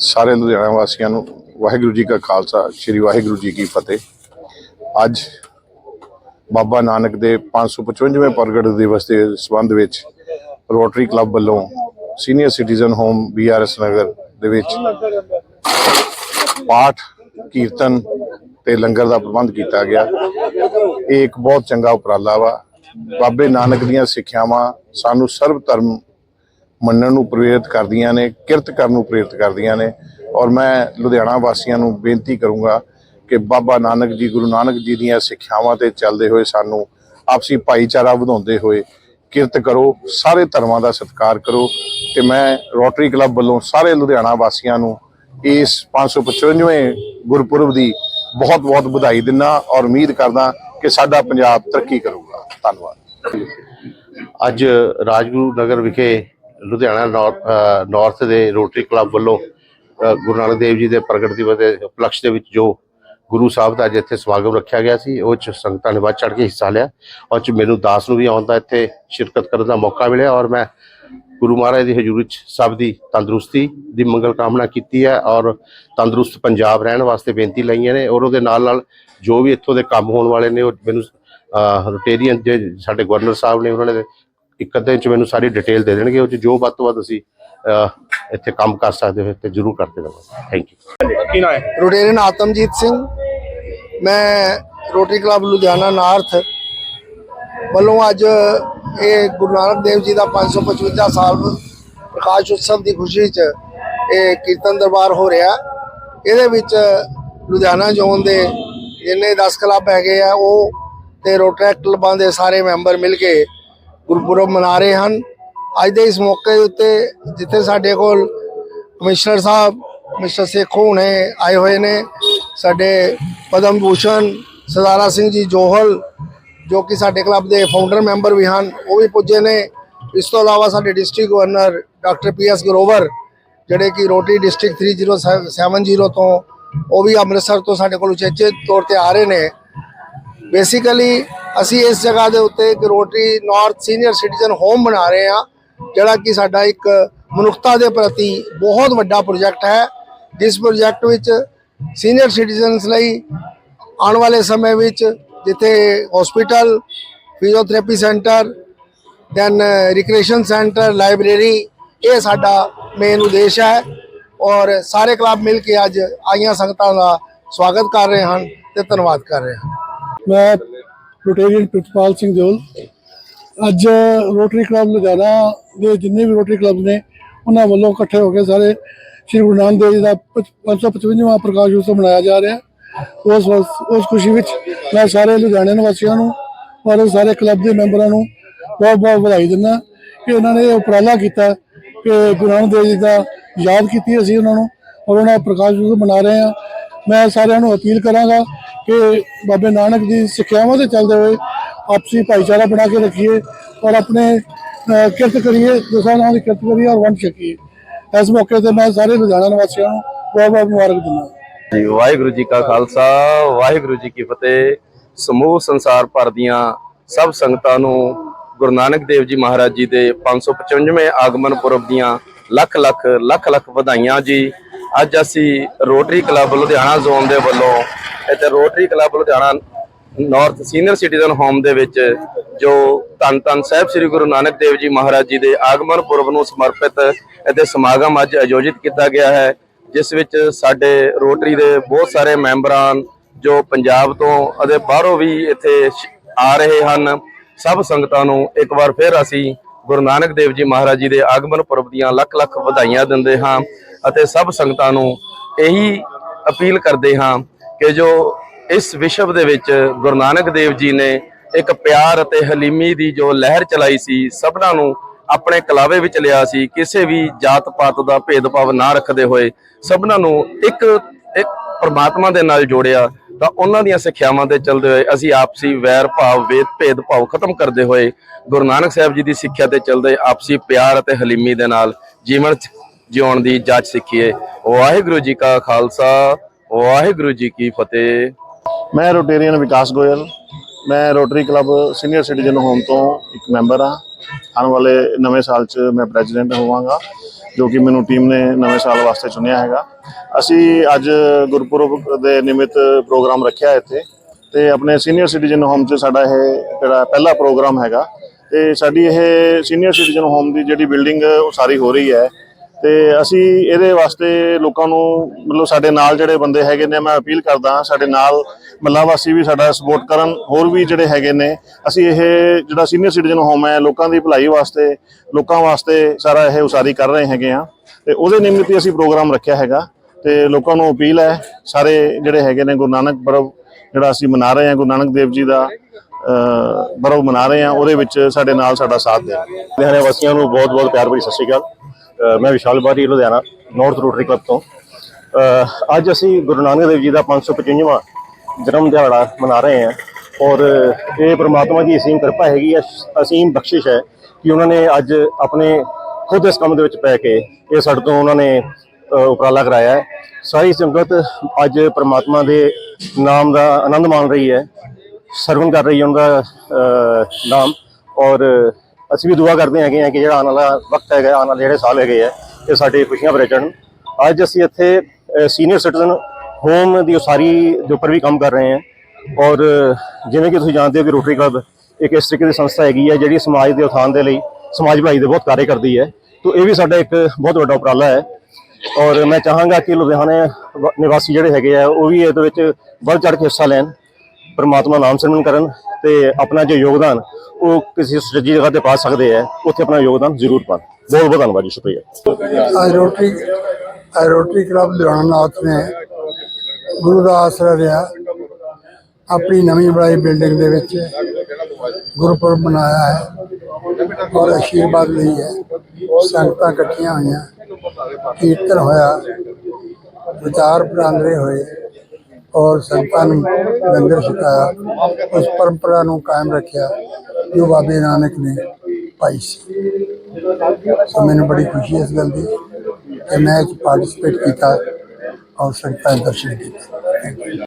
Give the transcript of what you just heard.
ਸਾਰੇ ਲੁਧਿਆਣਾ ਵਾਸੀਆਂ ਨੂੰ ਵਾਹਿਗੁਰੂ ਜੀ ਕਾ ਖਾਲਸਾ, ਸ੍ਰੀ ਵਾਹਿਗੁਰੂ ਜੀ ਕੀ ਫਤਿਹ। ਅੱਜ ਬਾਬਾ ਨਾਨਕ ਦੇ 555ਵੇਂ ਪ੍ਰਗਟ ਦਿਵਸ ਦੇ ਸੰਬੰਧ ਵਿੱਚ ਰੋਟਰੀ ਕਲੱਬ ਵੱਲੋਂ senior citizen home BRS Nagar ਦੇ ਵਿੱਚ ਪਾਠ, ਕੀਰਤਨ ਤੇ ਲੰਗਰ ਦਾ ਪ੍ਰਬੰਧ ਕੀਤਾ ਗਿਆ। ਇਹ ਇੱਕ ਬਹੁਤ ਚੰਗਾ ਉਪਰਾਲਾ ਵਾ। ਬਾਬੇ ਨਾਨਕ ਦੀਆਂ ਸਿੱਖਿਆਵਾਂ ਸਾਨੂੰ ਸਰਬ ਧਰਮ ਮੰਨਣ ਨੂੰ ਪ੍ਰੇਰਿਤ ਕਰਦੀਆਂ ਨੇ, ਕਿਰਤ ਕਰਨ ਨੂੰ ਪ੍ਰੇਰਿਤ ਕਰਦੀਆਂ ਨੇ। ਔਰ ਮੈਂ ਲੁਧਿਆਣਾ ਵਾਸੀਆਂ ਨੂੰ ਬੇਨਤੀ ਕਰੂੰਗਾ ਕਿ ਬਾਬਾ ਨਾਨਕ ਜੀ, ਗੁਰੂ ਨਾਨਕ ਜੀ ਦੀਆਂ ਸਿੱਖਿਆਵਾਂ ਤੇ ਚੱਲਦੇ ਹੋਏ ਸਾਨੂੰ ਆਪਸੀ ਭਾਈਚਾਰਾ ਵਧਾਉਂਦੇ ਹੋਏ ਕਿਰਤ ਕਰੋ, ਸਾਰੇ ਧਰਮਾਂ ਦਾ ਸਤਿਕਾਰ ਕਰੋ। ਤੇ ਮੈਂ ਰੋਟਰੀ ਕਲੱਬ ਵੱਲੋਂ ਸਾਰੇ ਲੁਧਿਆਣਾ ਵਾਸੀਆਂ ਨੂੰ ਇਸ 555ਵੇਂ ਗੁਰਪੁਰਬ ਦੀ ਬਹੁਤ ਬਹੁਤ ਵਧਾਈ ਦਿੰਦਾ ਔਰ ਉਮੀਦ ਕਰਦਾ ਕਿ ਸਾਡਾ ਪੰਜਾਬ ਤਰੱਕੀ ਕਰੂਗਾ। ਧੰਨਵਾਦ। ਅੱਜ ਰਾਜਗੁਰੂ ਨਗਰ ਵਿਖੇ ਲੁਧਿਆਣਾ ਨੌਰ- ਅ, ਨਾਰਥ ਦੇ ਰੋਟਰੀ ਕਲੱਬ ਵੱਲੋਂ ਗੁਰੂ ਨਾਨਕ ਦੇਵ ਜੀ ਦੇ ਪ੍ਰਗਟ ਦਿਵਸ ਦੇ ਉਪਲਕਸ਼ ਦੇ ਵਿੱਚ ਜੋ ਗੁਰੂ ਸਾਹਿਬ ਦਾ ਅੱਜ ਇੱਥੇ ਸਮਾਗਮ ਰੱਖਿਆ ਗਿਆ ਸੀ ਉਹ ਚ ਸੰਗਤਾਂ ਨੇ ਵੱਧ ਚੜ ਕੇ ਹਿੱਸਾ ਲਿਆ ਔਰ ਚ ਮੈਨੂੰ ਦਾਸ ਨੂੰ ਵੀ ਆਉਣ ਦਾ ਇੱਥੇ ਸ਼ਿਰਕਤ ਕਰਨ ਦਾ ਮੌਕਾ ਮਿਲਿਆ ਔਰ ਮੈਂ ਗੁਰੂ ਮਹਾਰਾਜ ਦੀ ਹਜ਼ੂਰੀ ਚ ਸਭ ਦੀ ਤੰਦਰੁਸਤੀ ਦੀ ਮੰਗਲ ਕਾਮਨਾ ਕੀਤੀ ਹੈ ਔਰ ਤੰਦਰੁਸਤ ਪੰਜਾਬ ਰਹਿਣ ਵਾਸਤੇ ਬੇਨਤੀ ਲਈਆਂ ਨੇ ਔਰ ਉਹਦੇ ਨਾਲ ਨਾਲ ਜੋ ਵੀ ਇੱਥੋਂ ਦੇ ਕੰਮ ਹੋਣ ਵਾਲੇ ਨੇ ਉਹ ਮੈਨੂੰ ਰੋਟੇਰੀਅਨ ਜੇ ਸਾਡੇ ਗਵਰਨਰ ਸਾਹਿਬ ਨੇ ਉਹਨਾਂ ਨੇ ਇੱਕ ਅੱਧੇ ਚ ਮੈਨੂੰ ਸਾਰੀ ਡਿਟੇਲ ਦੇ ਦੇਣਗੇ ਉਹ 'ਚ ਜੋ ਵੱਧ ਤੋਂ ਵੱਧ ਅਸੀਂ ਇੱਥੇ ਕੰਮ ਕਰ ਸਕਦੇ ਹੋ ਤੇ ਜ਼ਰੂਰ ਕਰਦੇ ਰਹਾਂਗੇ ਥੈਂਕ ਯੂ ਕੀ ਨਾ ਹੈ? ਰੋਟੇਰੀਅਨ ਆਤਮਜੀਤ ਸਿੰਘ। ਮੈਂ ਰੋਟਰੀ ਕਲੱਬ ਲੁਧਿਆਣਾ ਨਾਰਥ। ਵੱਲੋਂ ਅੱਜ ਇਹ ਗੁਰੂ ਨਾਨਕ ਦੇਵ ਜੀ ਦਾ 555 ਸਾਲ ਪ੍ਰਕਾਸ਼ ਉਤਸਵ ਦੀ ਖੁਸ਼ੀ 'ਚ ਇਹ ਕੀਰਤਨ ਦਰਬਾਰ ਹੋ ਰਿਹਾ। ਇਹਦੇ ਵਿੱਚ ਲੁਧਿਆਣਾ ਜ਼ੋਨ ਦੇ ਜਿੰਨੇ 10 ਕਲੱਬ ਹੈਗੇ ਆ ਉਹ ਤੇ ਰੋਟਰੀ ਕਲੱਬਾਂ ਦੇ ਸਾਰੇ ਮੈਂਬਰ ਮਿਲ ਕੇ ਗੁਰਪੁਰਬ ਮਨਾ ਰਹੇ ਹਨ। ਅੱਜ ਦੇ ਇਸ ਮੌਕੇ ਦੇ ਉੱਤੇ ਜਿੱਥੇ ਸਾਡੇ ਕੋਲ ਕਮਿਸ਼ਨਰ ਸਾਹਿਬ ਮਿਸਟਰ ਸੇਖੋ ਹੁਣੇ ਆਏ ਹੋਏ ਨੇ, ਸਾਡੇ ਪਦਮ ਭੂਸ਼ਣ, ਸਰਦਾਰਾ ਸਿੰਘ ਜੀ ਜੋਹਲ, ਜੋ ਕਿ ਸਾਡੇ ਕਲੱਬ ਦੇ ਫਾਊਂਡਰ ਮੈਂਬਰ ਵੀ ਹਨ, ਉਹ ਵੀ ਪੁੱਜੇ ਨੇ। ਇਸ ਤੋਂ ਇਲਾਵਾ ਸਾਡੇ district governor doctor P S Grover, ਜਿਹੜੇ ਕਿ ਰੋਟੀ ਡਿਸਟ੍ਰਿਕਟ 3070 ਤੋਂ, ਉਹ ਵੀ ਅੰਮ੍ਰਿਤਸਰ ਤੋਂ ਸਾਡੇ ਕੋਲ ਉਚੇਚੇ ਤੌਰ ਤੇ ਆ ਰਹੇ ਨੇ। ਬੇਸਿਕਲੀ ਅਸੀਂ ਇਸ ਜਗ੍ਹਾ ਦੇ ਉੱਤੇ ਇੱਕ Rotary North senior citizen home ਬਣਾ ਰਹੇ ਹਾਂ, ਜਿਹੜਾ ਕਿ ਸਾਡਾ ਇੱਕ ਮਨੁੱਖਤਾ ਦੇ ਪ੍ਰਤੀ ਬਹੁਤ ਵੱਡਾ ਪ੍ਰੋਜੈਕਟ ਹੈ। ਜਿਸ ਪ੍ਰੋਜੈਕਟ ਵਿੱਚ ਸੀਨੀਅਰ ਸਿਟੀਜ਼ਨਸ ਲਈ ਆਉਣ ਵਾਲੇ ਸਮੇਂ ਵਿੱਚ ਜਿੱਥੇ hospital physiotherapy centre then recreation centre library ਇਹ ਸਾਡਾ ਮੇਨ ਉਦੇਸ਼ ਹੈ ਔਰ ਸਾਰੇ ਕਲੱਬ ਮਿਲ ਕੇ ਅੱਜ ਆਈਆਂ ਸੰਗਤਾਂ ਦਾ ਸਵਾਗਤ ਕਰ ਰਹੇ ਹਨ ਤੇ ਧੰਨਵਾਦ ਕਰ ਰਹੇ ਹਨ ਮੈਂ ਰੋਟੇਰੀਅਨ ਪ੍ਰਿਤਪਾਲ ਸਿੰਘ ਦਿਓਲ। ਅੱਜ ਰੋਟਰੀ ਕਲੱਬ ਲੁਧਿਆਣਾ ਦੇ ਜਿੰਨੇ ਵੀ ਰੋਟਰੀ ਕਲੱਬ ਨੇ, ਉਹਨਾਂ ਵੱਲੋਂ ਇਕੱਠੇ ਹੋ ਕੇ ਸਾਰੇ ਸ਼੍ਰੀ ਗੁਰੂ ਨਾਨਕ ਦੇਵ ਜੀ ਦਾ 555ਵਾਂ ਪ੍ਰਕਾਸ਼ ਉਤਸਵ ਮਨਾਇਆ ਜਾ ਰਿਹਾ। ਉਸ ਉਸ ਖੁਸ਼ੀ ਵਿੱਚ ਮੈਂ ਸਾਰੇ ਲੁਧਿਆਣੇ ਨਿਵਾਸੀਆਂ ਨੂੰ ਔਰ ਸਾਰੇ ਕਲੱਬ ਦੇ ਮੈਂਬਰਾਂ ਨੂੰ ਬਹੁਤ ਬਹੁਤ ਵਧਾਈ ਦਿੰਦਾ ਕਿ ਉਹਨਾਂ ਨੇ ਇਹ ਉਪਰਾਲਾ ਕੀਤਾ ਕਿ ਗੁਰੂ ਨਾਨਕ ਦੇਵ ਜੀ ਦਾ ਯਾਦ ਕੀਤੀ ਅਸੀਂ ਉਹਨਾਂ ਨੂੰ ਔਰ ਉਹਨਾਂ ਦਾ ਪ੍ਰਕਾਸ਼ ਉਤਸਵ ਮਨਾ ਰਹੇ ਹਾਂ। ਮੈਂ ਸਾਰਿਆਂ ਨੂੰ ਅਪੀਲ ਕਰਾਂਗਾ ਕਿ ਬਾਬੇ ਨਾਨਕ ਦੀ ਸਿੱਖਿਆਵਾਂ ਤੇ ਚੱਲਦੇ ਹੋਏ ਆਪਸੀ ਭਾਈਚਾਰਾ ਬਣਾ ਕੇ ਰੱਖੀਏ ਔਰ ਆਪਣੇ ਕਿਰਤ ਕਰੀਏ, ਦਸਾਂ ਨਾਲ ਕਿਰਤ ਕਰੀਏ ਔਰ ਵੰਡ ਛਕੀਏ। ਇਸ ਮੌਕੇ ਤੇ ਮੈਂ ਸਾਰੇ ਲੁਧਿਆਣਾ ਨਿਵਾਸੀਆਂ ਨੂੰ ਬਹੁਤ ਬਹੁਤ ਮੁਬਾਰਕ ਦਿੰਦਾ ਜੀ, ਵਾਹਿਗੁਰੂ ਜੀ ਕਾ ਖਾਲਸਾ, ਵਾਹਿਗੁਰੂ ਜੀ ਕੀ ਫਤਿਹ। ਸਮੂਹ ਸੰਸਾਰ ਭਰ ਦੀਆਂ ਸਭ ਸੰਗਤਾਂ ਨੂੰ ਗੁਰੂ ਨਾਨਕ ਦੇਵ ਜੀ ਮਹਾਰਾਜ ਜੀ ਦੇ 555ਵੇਂ ਆਗਮਨ ਪੁਰਬ ਦੀਆਂ ਲੱਖ ਲੱਖ ਲੱਖ ਲੱਖ ਵਧਾਈਆਂ ਜੀ। ਅੱਜ ਅਸੀਂ ਰੋਟਰੀ ਕਲੱਬ ਲੁਧਿਆਣਾ ਜ਼ੋਨ ਦੇ ਵੱਲੋਂ ਇੱਥੇ Rotary Club Ludhiana North senior citizen home ਦੇ ਵਿੱਚ ਜੋ ਧੰਨ ਧੰਨ ਸਾਹਿਬ ਸ੍ਰੀ ਗੁਰੂ ਨਾਨਕ ਦੇਵ ਜੀ ਮਹਾਰਾਜ ਜੀ ਦੇ ਆਗਮਨ ਪੁਰਬ ਨੂੰ ਸਮਰਪਿਤ ਇੱਥੇ ਸਮਾਗਮ ਅੱਜ ਆਯੋਜਿਤ ਕੀਤਾ ਗਿਆ ਹੈ, ਜਿਸ ਵਿੱਚ ਸਾਡੇ ਰੋਟਰੀ ਦੇ ਬਹੁਤ ਸਾਰੇ ਮੈਂਬਰਾਂ ਜੋ ਪੰਜਾਬ ਤੋਂ ਅਤੇ ਬਾਹਰੋਂ ਵੀ ਇੱਥੇ ਆ ਰਹੇ ਹਨ, ਸਭ ਸੰਗਤਾਂ ਨੂੰ ਇੱਕ ਵਾਰ ਫਿਰ ਅਸੀਂ ਗੁਰੂ ਨਾਨਕ ਦੇਵ ਜੀ ਮਹਾਰਾਜ ਜੀ ਦੇ ਆਗਮਨ ਪੁਰਬ ਦੀਆਂ ਲੱਖ ਲੱਖ ਵਧਾਈਆਂ ਦਿੰਦੇ ਹਾਂ ਅਤੇ ਸਭ ਸੰਗਤਾਂ ਨੂੰ ਇਹੀ ਅਪੀਲ ਕਰਦੇ ਹਾਂ ਕਿ ਜੋ ਇਸ ਵਿਸ਼ਵ ਦੇ ਵਿੱਚ ਗੁਰੂ ਨਾਨਕ ਦੇਵ ਜੀ ਨੇ ਇੱਕ ਪਿਆਰ ਅਤੇ ਹਲੀਮੀ ਦੀ ਜੋ ਲਹਿਰ ਚਲਾਈ ਸੀ, ਸਭਨਾਂ ਨੂੰ ਆਪਣੇ ਕਲਾਵੇ ਵਿੱਚ ਲਿਆ ਸੀ, ਕਿਸੇ ਵੀ ਜਾਤ ਪਾਤ ਦਾ ਭੇਦਭਾਵ ਨਾ ਰੱਖਦੇ ਹੋਏ ਸਭਨਾਂ ਨੂੰ ਇੱਕ ਇੱਕ ਪਰਮਾਤਮਾ ਦੇ ਨਾਲ ਜੋੜਿਆ, ਤਾਂ ਉਹਨਾਂ ਦੀਆਂ ਸਿੱਖਿਆਵਾਂ ਤੇ ਚੱਲਦੇ ਹੋਏ ਅਸੀਂ ਆਪਸੀ ਵੈਰ ਭਾਵ, ਵੇਦ ਭੇਦ ਭਾਵ ਖਤਮ ਕਰਦੇ ਹੋਏ ਗੁਰੂ ਨਾਨਕ ਸਾਹਿਬ ਜੀ ਦੀ ਸਿੱਖਿਆ ਤੇ ਚੱਲਦੇ ਆਪਸੀ ਪਿਆਰ ਅਤੇ ਹਲੀਮੀ ਦੇ ਨਾਲ ਜੀਵਨ ਚ ਜਿਉਣ ਦੀ ਜਾਂਚ ਸਿੱਖੀਏ। ਵਾਹਿਗੁਰੂ ਜੀ ਕਾ ਖਾਲਸਾ। ਵਾਹਿਗੁਰੂ ਜੀ ਕੀ ਫਤਿਹ। ਮੈਂ ਰੋਟੇਰੀਅਨ ਵਿਕਾਸ ਗੋਇਲ। ਮੈਂ Rotary Club senior citizen home ਤੋਂ ਇੱਕ ਮੈਂਬਰ ਹਾਂ। ਆਉਣ ਵਾਲੇ ਨਵੇਂ ਸਾਲ 'ਚ ਮੈਂ ਪ੍ਰੈਜ਼ੀਡੈਂਟ ਹੋਵਾਂਗਾ, ਜੋ ਕਿ ਮੈਨੂੰ ਟੀਮ ਨੇ ਨਵੇਂ ਸਾਲ ਵਾਸਤੇ ਚੁਣਿਆ ਹੈਗਾ। ਅਸੀਂ ਅੱਜ ਗੁਰਪੁਰਬ ਦੇ ਨਿਮਿਤ ਪ੍ਰੋਗਰਾਮ ਰੱਖਿਆ ਇੱਥੇ ਤੇ ਆਪਣੇ ਸੀਨੀਅਰ ਸਿਟੀਜ਼ਨ ਹੋਮ 'ਚ ਸਾਡਾ ਇਹ ਜਿਹੜਾ ਪਹਿਲਾ ਪ੍ਰੋਗਰਾਮ ਹੈਗਾ। ਤੇ ਸਾਡੀ ਇਹ ਸੀਨੀਅਰ ਸਿਟੀਜ਼ਨ ਹੋਮ ਦੀ ਜਿਹੜੀ ਬਿਲਡਿੰਗ ਉਸਾਰੀ ਹੋ ਰਹੀ ਹੈ। ਤੇ ਅਸੀਂ ਇਹਦੇ ਵਾਸਤੇ ਲੋਕਾਂ ਨੂੰ, ਮਤਲਬ ਸਾਡੇ ਨਾਲ ਜਿਹੜੇ ਬੰਦੇ ਹੈਗੇ ਨੇ, ਮੈਂ ਅਪੀਲ ਕਰਦਾ ਸਾਡੇ ਨਾਲ ਮੱਲਾ ਵਾਸੀ ਵੀ ਸਾਡਾ ਸਪੋਰਟ ਕਰਨ, ਹੋਰ ਵੀ ਜਿਹੜੇ ਹੈਗੇ ਨੇ। ਅਸੀਂ ਇਹ ਜਿਹੜਾ ਸੀਨੀਅਰ ਸਿਟੀਜ਼ਨ ਹੋਮ ਹੈ, ਲੋਕਾਂ ਦੀ ਭਲਾਈ ਵਾਸਤੇ, ਲੋਕਾਂ ਵਾਸਤੇ ਸਾਰਾ ਇਹ ਉਸਾਰੀ ਕਰ ਰਹੇ ਹੈਗੇ ਆ ਤੇ ਉਹਦੇ ਨਿਮਿਤ ਹੀ ਅਸੀਂ ਪ੍ਰੋਗਰਾਮ ਰੱਖਿਆ ਹੈਗਾ। ਤੇ ਲੋਕਾਂ ਨੂੰ ਅਪੀਲ ਹੈ, ਸਾਰੇ ਜਿਹੜੇ ਹੈਗੇ ਨੇ, ਗੁਰੂ ਨਾਨਕ ਪੁਰਬ ਜਿਹੜਾ ਅਸੀਂ ਮਨਾ ਰਹੇ ਹਾਂ, ਗੁਰੂ ਨਾਨਕ ਦੇਵ ਜੀ ਦਾ, ਅਹ ਮਨਾ ਰਹੇ ਹਾਂ, ਉਹਦੇ ਵਿੱਚ ਸਾਡੇ ਨਾਲ ਸਾਡਾ ਸਾਥ ਦੇਣ। ਲੁਧਿਆਣਾ ਵਾਸੀਆਂ ਨੂੰ ਬਹੁਤ ਬਹੁਤ ਪਿਆਰ ਭਰੀ ਸਤਿ ਸ਼੍ਰੀ ਅਕਾਲ। ਮੈਂ ਵਿਸ਼ਾਲ ਬਾਰੀ ਲੁਧਿਆਣਾ ਨਾਰਥ ਰੋਟਰੀ ਕਲੱਬ ਤੋਂ। ਅੱਜ ਅਸੀਂ ਗੁਰੂ ਨਾਨਕ ਦੇਵ ਜੀ ਦਾ 555ਵਾਂ ਜਨਮ ਦਿਹਾੜਾ ਮਨਾ ਰਹੇ ਹਾਂ। ਔਰ ਇਹ ਪ੍ਰਮਾਤਮਾ ਦੀ ਅਸੀਮ ਕਿਰਪਾ ਹੈਗੀ ਹੈ, ਅਸੀਮ ਬਖਸ਼ਿਸ਼ ਹੈ ਕਿ ਉਹਨਾਂ ਨੇ ਅੱਜ ਆਪਣੇ ਖੁਦ ਇਸ ਕੰਮ ਦੇ ਵਿੱਚ ਪੈ ਕੇ ਇਹ ਸਾਡੇ ਤੋਂ ਉਹਨਾਂ ਨੇ ਉਪਰਾਲਾ ਕਰਾਇਆ ਹੈ। ਸਾਰੀ ਸੰਗਤ ਅੱਜ ਪ੍ਰਮਾਤਮਾ ਦੇ ਨਾਮ ਦਾ ਆਨੰਦ ਮਾਣ ਰਹੀ ਹੈ। ਸਰਵਨ ਕਰ ਰਹੀ ਹੈ ਉਹਨਾਂ ਦਾ ਨਾਮ। ਔਰ ਅਸੀਂ ਵੀ ਦੁਆ ਕਰਦੇ ਹੈਗੇ ਹਾਂ ਕਿ ਜਿਹੜਾ ਆਉਣ ਵਾਲਾ ਵਕਤ ਹੈਗਾ, ਆਉਣ ਵਾਲੇ ਜਿਹੜੇ ਸਾਲ ਹੈਗੇ ਆ, ਇਹ ਸਾਡੇ ਖੁਸ਼ੀਆਂ ਭਰੇ ਚੜ੍ਹਨ। ਅੱਜ ਅਸੀਂ ਇੱਥੇ ਸੀਨੀਅਰ ਸਿਟੀਜ਼ਨ ਹੋਮ ਦੀ ਉਸਾਰੀ ਦੇ ਉੱਪਰ ਵੀ ਕੰਮ ਕਰ ਰਹੇ ਹਾਂ। ਔਰ ਜਿਵੇਂ ਕਿ ਤੁਸੀਂ ਜਾਣਦੇ ਹੋ ਕਿ ਰੋਟਰੀ ਕਲੱਬ ਇੱਕ ਇਸ ਤਰੀਕੇ ਦੀ ਸੰਸਥਾ ਹੈਗੀ ਹੈ, ਜਿਹੜੀ ਸਮਾਜ ਦੇ ਉਥਾਨ ਦੇ ਲਈ, ਸਮਾਜ ਭਲਾਈ ਦੇ ਬਹੁਤ ਕਾਰਜ ਕਰਦੀ ਹੈ। ਤੋਂ ਇਹ ਵੀ ਸਾਡਾ ਇੱਕ ਬਹੁਤ ਵੱਡਾ ਉਪਰਾਲਾ ਹੈ। ਔਰ ਮੈਂ ਚਾਹਾਂਗਾ ਕਿ ਲੁਧਿਆਣੇ ਵ- ਨਿਵਾਸੀ ਜਿਹੜੇ ਹੈਗੇ ਆ, ਉਹ ਵੀ ਇਹਦੇ ਵਿੱਚ ਵੱਧ ਚੜ੍ਹ ਕੇ ਹਿੱਸਾ ਲੈਣ। ਪਰਮਾਤਮਾ ਨਾਮ ਸਿਮਰਨ ਕਰਨ ਤੇ ਆਪਣਾ ਜੋ ਯੋਗਦਾਨ, ਉਹ ਕਿਸੇ ਸੱਚੀ ਜਗ੍ਹਾ ਤੇ ਪਾ ਸਕਦੇ ਆ ਉੱਥੇ ਆਪਣਾ ਯੋਗਦਾਨ ਜ਼ਰੂਰ ਪਾਣ ਬਹੁਤ ਬਹੁਤ ਧੰਨਵਾਦ ਜੀ, ਸ਼ੁਕਰੀਆ। Rotary Rotary Club Ludhiana North ਨੇ ਗੁਰੂ ਦਾ ਆਸਰਾ ਲਿਆ, ਆਪਣੀ ਨਵੀਂ ਬਣਾਈ ਬਿਲਡਿੰਗ ਦੇ ਵਿੱਚ ਗੁਰਪੁਰਬ ਮਨਾਇਆ ਹੈ ਔਰ ਆਸ਼ੀਰਵਾਦ ਲਈ ਹੈ। ਸੰਗਤਾਂ ਇਕੱਠੀਆਂ ਹੋਈਆਂ, ਕੀਰਤਨ ਹੋਇਆ ਵਿਚਾਰ ਪ੍ਰਾਂਦਰੇ ਹੋਏ। ਔਰ ਸੰਗਤਾਂ ਨੂੰ ਲੰਗਰ ਛਕਾਇਆ, ਉਸ ਪਰੰਪਰਾ ਨੂੰ ਕਾਇਮ ਰੱਖਿਆ, ਜੋ ਬਾਬੇ ਨਾਨਕ ਨੇ ਪਾਈ ਸੀ। ਸੋ ਮੈਨੂੰ ਬੜੀ ਖੁਸ਼ੀ ਇਸ ਗੱਲ ਦੀ ਕਿ ਮੈਂ ਇਹ ਪਾਰਟਿਸਿਪੇਟ ਕੀਤਾ ਔਰ ਸੰਗਤਾਂ ਦੇ ਦਰਸ਼ਨ ਕੀਤੇ।